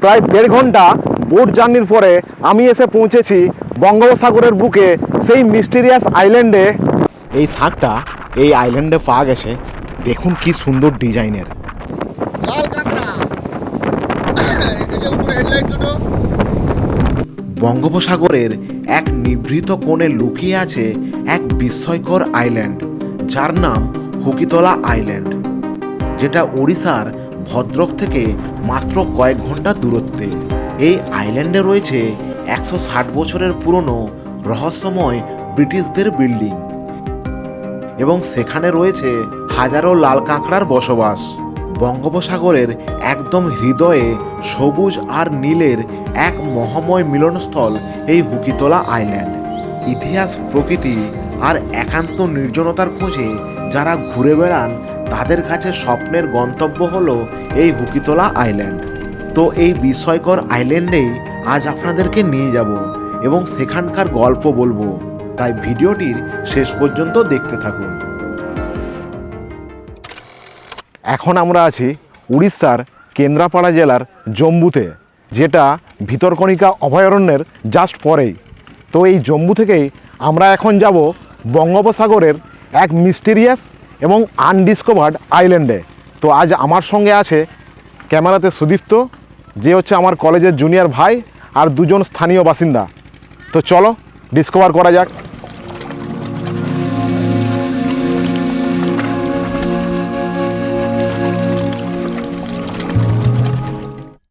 প্রায় দেড় ঘণ্টা বোট জার্নির পরে আমি এসে পৌঁছেছি বঙ্গোপসাগরের বুকে সেই মিস্টিরিয়াস আইল্যান্ডে এই শাকটা এই আইল্যান্ডে পাওয়া গেছে। দেখুন কি সুন্দর ডিজাইনের। বঙ্গোপসাগরের এক নিভৃত কোণে লুকিয়ে আছে এক বিস্ময়কর আইল্যান্ড যার নাম হুকিতলা আইল্যান্ড যেটা ওড়িশার ভদ্রক থেকে মাত্র কয়েক ঘণ্টা দূরত্বে। এই আইল্যান্ডে রয়েছে একশো ষাট বছরের পুরনো, রহস্যময় ব্রিটিশদের বিল্ডিং এবং সেখানে রয়েছে হাজারো লাল কাঁকড়ার বসবাস। বঙ্গোপসাগরের একদম হৃদয়ে সবুজ আর নীলের এক মহাময় মিলনস্থল এই হুকিতলা আইল্যান্ড। ইতিহাস, প্রকৃতি আর একান্ত নির্জনতার খোঁজে যারা ঘুরে বেড়ান তাদের কাছে স্বপ্নের গন্তব্য হলো এই হুকিতলা আইল্যান্ড। তো এই বিস্ময়কর আইল্যান্ডেই আজ আপনাদেরকে নিয়ে যাব এবং সেখানকার গল্প বলব। তাই ভিডিওটির শেষ পর্যন্ত দেখতে থাকুন। এখন আমরা আছি উড়িষ্যার কেন্দ্রাপাড়া জেলার জম্বুতে, যেটা ভিতরকণিকা অভয়ারণ্যের জাস্ট পরেই। তো এই জম্বু থেকেই আমরা এখন যাব বঙ্গোপসাগরের এক মিস্টিরিয়াস এবং আনডিসকভার্ড আইল্যান্ডে তো আজ আমার সঙ্গে আছে ক্যামেরাতে সুদীপ্ত, যে হচ্ছে আমার কলেজের জুনিয়র ভাই আর দুজন স্থানীয় বাসিন্দা। তো চলো ডিসকভার করা যাক।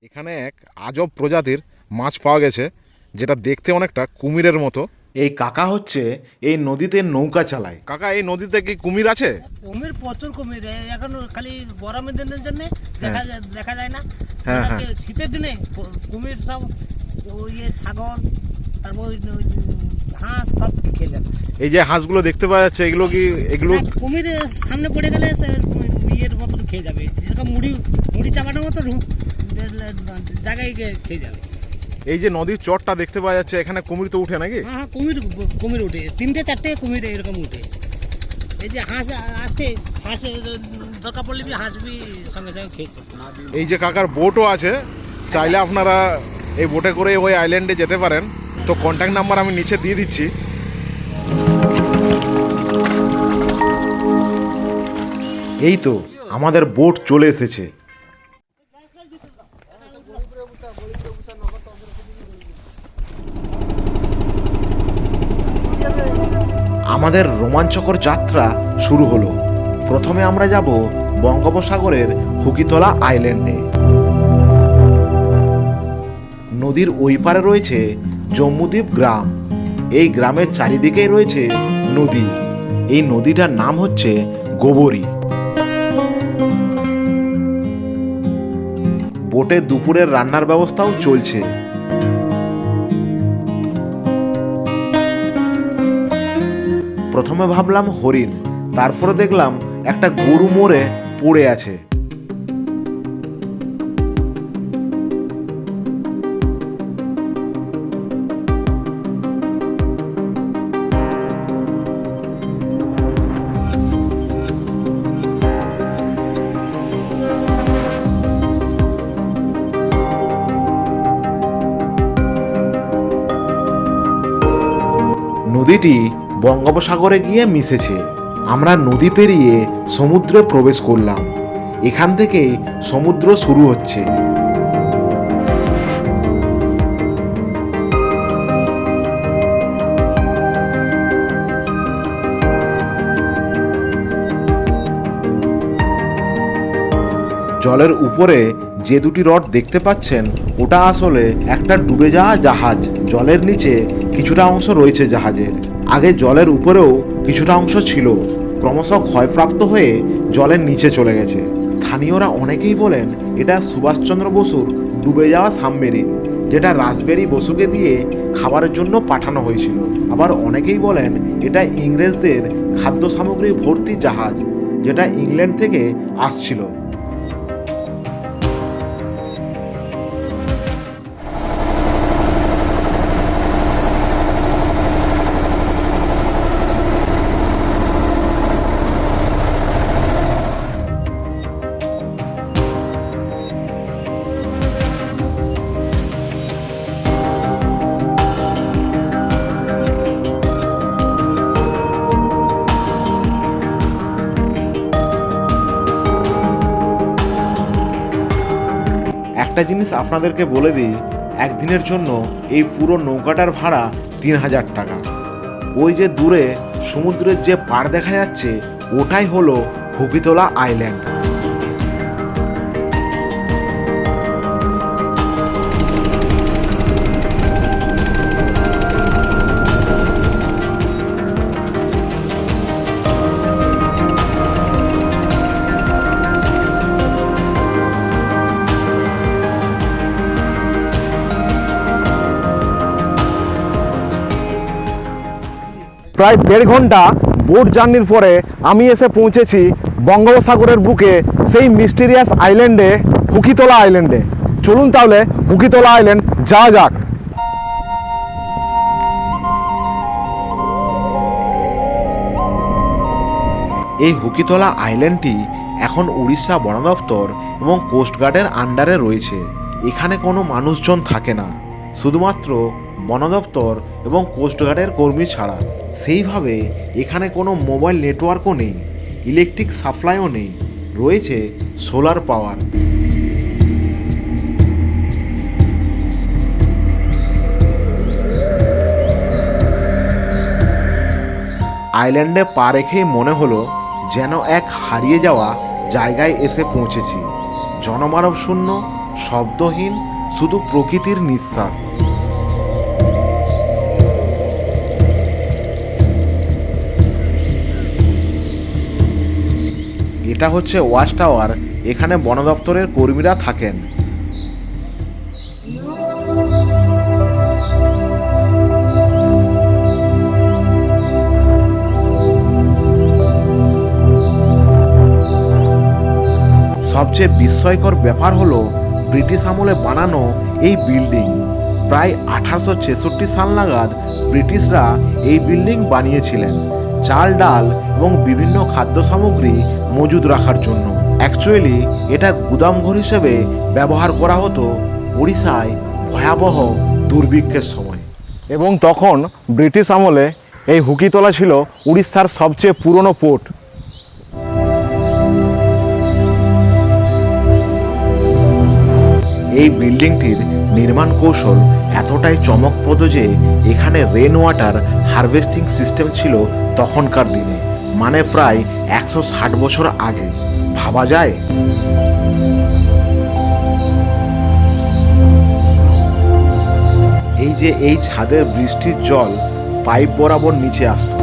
এখানে এক আজব প্রজাতির মাছ পাওয়া গেছে, যেটা দেখতে অনেকটা কুমিরের মতো। এই কাকা হচ্ছে এই নদীতে নৌকা চালায়। কাকা এই নদীতে কি কুমির আছে? কুমির প্রচুর কুমির। এখন খালি গরমের দিনের জন্য দেখা যায় দেখা যায় না। হ্যাঁ, হচ্ছে শীতের দিনে কুমির সব ওই ছাগল তারপর হাঁস সব খেয়ে যাচ্ছে। এই যে হাঁসগুলো দেখতে পাওয়া যাচ্ছে এগুলো কি এগুলো কুমির সামনে পড়ে গেলে সে ইয়ের মতন খেয়ে যাবে। যেরকম মুড়ি মুড়ি চাপাটার মতো জায়গায় গিয়ে খেয়ে যাবে। এই যে নদীর চরটা দেখতে পাওয়া যাচ্ছে এখানে কুমির তো উঠে নাকি? হ্যাঁ হ্যাঁ কুমির কুমির উঠে। তিনটে চারটে কুমির এরকম উঠে। এই যে হাঁস আছে হাঁস দরকার পড়লে বি হাঁস বি সঙ্গে সঙ্গে খেয়েছে এই যে কাকার বোটও আছে চাইলে আপনারা এই বোটে করে ওই আইল্যান্ডে যেতে পারেন। তো কন্ট্যাক্ট নাম্বার আমি নিচে দিয়ে দিচ্ছি। এই তো আমাদের বোট চলে এসেছে। আমাদের রোমাঞ্চকর যাত্রা শুরু হলো। প্রথমে আমরা যাব বঙ্গোপসাগরের হুকিতলা আইল্যান্ডে। নদীর ওই পারে রয়েছে জম্মুদ্বীপ গ্রাম। এই গ্রামের চারিদিকেই রয়েছে নদী। এই নদীটার নাম হচ্ছে গোবরী। বোটে দুপুরের রান্নার ব্যবস্থাও চলছে। প্রথমে ভাবলাম হরিণ তারপরে দেখলাম একটা গরু মরে পড়ে আছে। নদীটি বঙ্গোপসাগরে গিয়ে মিশেছে। আমরা নদী পেরিয়ে সমুদ্রে প্রবেশ করলাম। এখান থেকেই সমুদ্র শুরু হচ্ছে। জলের উপরে যে দুটি রড দেখতে পাচ্ছেন, ওটা আসলে একটা ডুবে যাওয়া জাহাজ। জলের নিচে কিছুটা অংশ রয়েছে জাহাজের। আগে জলের উপরেও কিছুটা অংশ ছিল। ক্রমশ ক্ষয়প্রাপ্ত হয়ে জলের নিচে চলে গেছে। স্থানীয়রা অনেকেই বলেন, এটা সুভাষচন্দ্র বসুর ডুবে যাওয়া সাবমেরিন, যেটা রাসবেরি বসুকে দিয়ে খাবারের জন্য পাঠানো হয়েছিল। আবার অনেকেই বলেন, এটা ইংরেজদের খাদ্য সামগ্রী ভর্তি জাহাজ, যেটা ইংল্যান্ড থেকে আসছিল। একটা জিনিস আপনাদেরকে বলে দিই, একদিনের জন্য এই পুরো নৌকাটার ভাড়া তিন হাজার টাকা। ওই যে দূরে সমুদ্রের যে পাড় দেখা যাচ্ছে, ওটাই হলো ভুকিতলা আইল্যান্ড। প্রায় দেড় ঘণ্টা বোট জার্নির পরে আমি এসে পৌঁছেছি বঙ্গোপসাগরের বুকে সেই মিস্টিরিয়াস আইল্যান্ডে হুকিতলা আইল্যান্ডে চলুন তাহলে হুকিতলা আইল্যান্ড যা যাক। এই হুকিতলা আইল্যান্ডটি এখন উড়িষ্যা বন দপ্তর এবং কোস্টগার্ডের আন্ডারে রয়েছে। এখানে কোনো মানুষজন থাকে না। শুধুমাত্র বন দপ্তর এবং কোস্টগার্ডের কর্মী ছাড়া। সেইভাবে এখানে কোনো মোবাইল নেটওয়ার্কও নেই, ইলেকট্রিক সাপ্লাইও নেই, রয়েছে সোলার পাওয়ার। আইল্যান্ডে পা রেখেই মনে হলো যেন এক হারিয়ে যাওয়া জায়গায় এসে পৌঁছেছি। জনমানব শূন্য, শব্দহীন, শুধু প্রকৃতির নিঃশ্বাস। এটা হচ্ছে ওয়াচ টাওয়ার, এখানে বন দপ্তরের কর্মীরা থাকেন। সবচেয়ে বিস্ময়কর ব্যাপার হলো, ব্রিটিশ আমলে বানানো এই বিল্ডিং। প্রায় আঠারোশো ছেষট্টি সাল নাগাদ ব্রিটিশরা এই বিল্ডিং বানিয়েছিলেন। চাল ডাল এবং বিভিন্ন খাদ্য সামগ্রী মজুদ রাখার জন্য। অ্যাকচুয়ালি এটা গুদামঘর হিসেবে ব্যবহার করা হতো ওড়িশায় ভয়াবহ দুর্ভিক্ষের সময়। এবং তখন ব্রিটিশ আমলে এই হুকিতলা ছিল উড়িষ্যার সবচেয়ে পুরনো পোর্ট। এই বিল্ডিংটির নির্মাণ কৌশল এতটাই চমকপ্রদ যে এখানে রেন ওয়াটার হারভেস্টিং সিস্টেম ছিল তখনকার দিনে মানে প্রায় একশো ষাট বছর আগে। ভাবা যায়? এই যে এই ছাদের বৃষ্টির জল পাইপ বরাবর নিচে আসতো।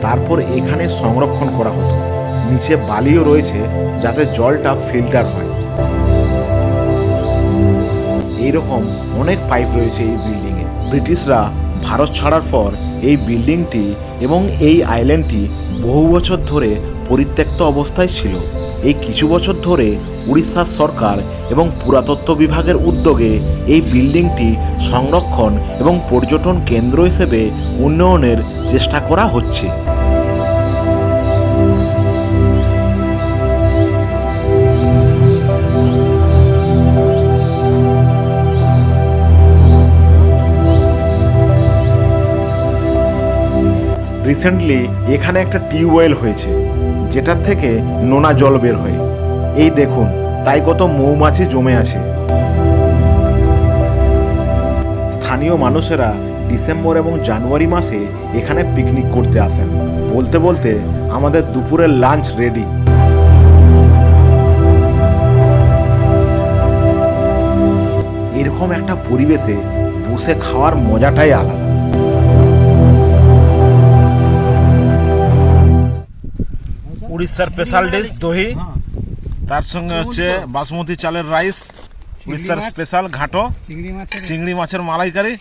তারপর এখানে সংরক্ষণ করা হতো। নিচে বালিও রয়েছে যাতে জলটা ফিল্টার হয়। এইরকম অনেক পাইপ রয়েছে এই বিল্ডিংয়ে ব্রিটিশরা ভারত ছাড়ার পর এই বিল্ডিংটি এবং এই আইল্যান্ডটি বহু বছর ধরে পরিত্যক্ত অবস্থায় ছিল। এই কিছু বছর ধরে উড়িষ্যার সরকার এবং পুরাতত্ত্ব বিভাগের উদ্যোগে এই বিল্ডিংটি সংরক্ষণ এবং পর্যটন কেন্দ্র হিসেবে উন্নয়নের চেষ্টা করা হচ্ছে। রিসেন্টলি এখানে একটা টিউবওয়েল হয়েছে, যেটার থেকে নোনা জল বের হয়। এই দেখুন, তাই কত মৌমাছি জমে আছে। স্থানীয় মানুষেরা ডিসেম্বর এবং জানুয়ারি মাসে এখানে পিকনিক করতে আসেন। বলতে বলতে আমাদের দুপুরের লাঞ্চ রেডি। এরকম একটা পরিবেশে বসে খাওয়ার মজাটাই আলাদা। উড়িষ্যার স্পেশাল ডিশ দহি। তার সঙ্গে হচ্ছে বাসমতি চালের রাইস উড়িষ্যার স্পেশাল ঘাটো। চিংড়ি মাছের মালাইকারি।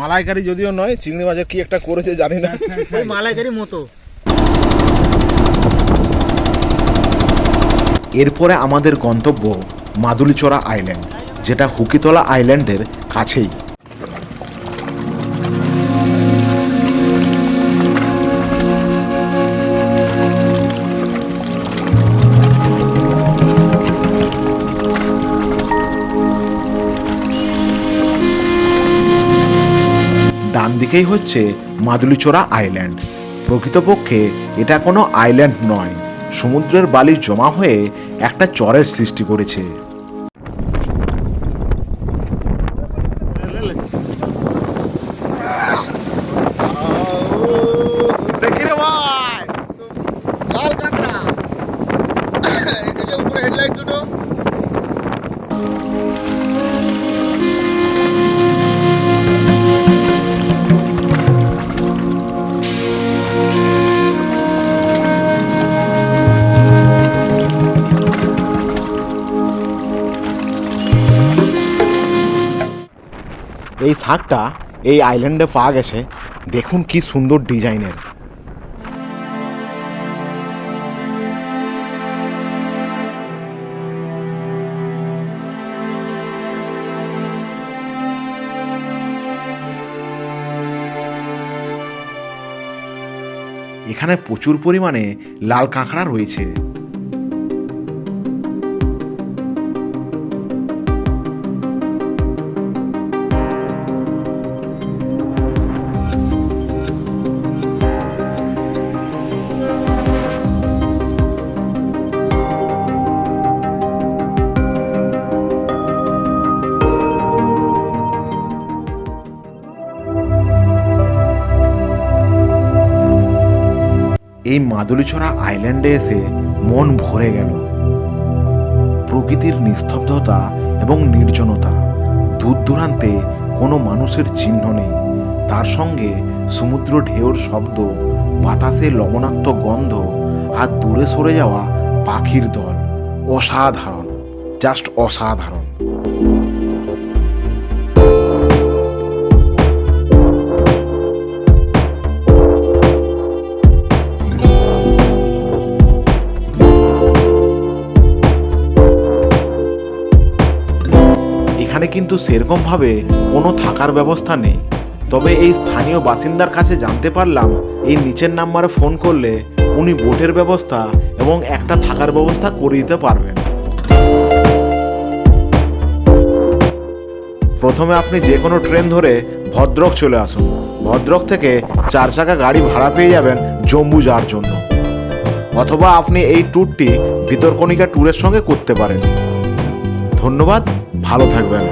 মালাইকারি যদিও নয় চিংড়ি মাছের কি একটা করেছে জানি না। ওই মালাইকারি মতো। এরপরে আমাদের গন্তব্য মাদুলিচড়া আইল্যান্ড যেটা হুকিতলা আইল্যান্ডের কাছেই। ডান দিকেই হচ্ছে মাদুলিচোরা আইল্যান্ড। প্রকৃতপক্ষে এটা কোনো আইল্যান্ড নয়, সমুদ্রের বালি জমা হয়ে একটা চরের সৃষ্টি করেছে। এই শাকটা এই আইল্যান্ডে পাওয়া গেছে। দেখুন কি সুন্দর ডিজাইনের। এখানে প্রচুর পরিমাণে লাল কাঁকড়া রয়েছে। এই মাদুলিছড়া আইল্যান্ডে এসে মন ভরে গেল। প্রকৃতির নিস্তব্ধতা এবং নির্জনতা দূর দূরান্তে কোনো মানুষের চিহ্ন নেই। তার সঙ্গে সমুদ্র ঢেউর শব্দ, বাতাসে লবণাক্ত গন্ধ আর দূরে সরে যাওয়া পাখির দল অসাধারণ জাস্ট অসাধারণ। সেরকমভাবে কোনো থাকার ব্যবস্থা নেই। তবে এই স্থানীয় বাসিন্দার কাছে জানতে পারলাম, এই নিচের নাম্বারে ফোন করলে উনি বোটের ব্যবস্থা এবং একটা থাকার ব্যবস্থা করে দিতে পারবেন। প্রথমে আপনি যে কোনো ট্রেন ধরে ভদ্রক চলে আসুন। ভদ্রক থেকে চার চাকা গাড়ি ভাড়া পেয়ে যাবেন জম্মু যাওয়ার জন্য। অথবা আপনি এই ট্যুরটি ভিতরকণিকা ট্যুরের সঙ্গে করতে পারেন। ধন্যবাদ, ভালো থাকবেন।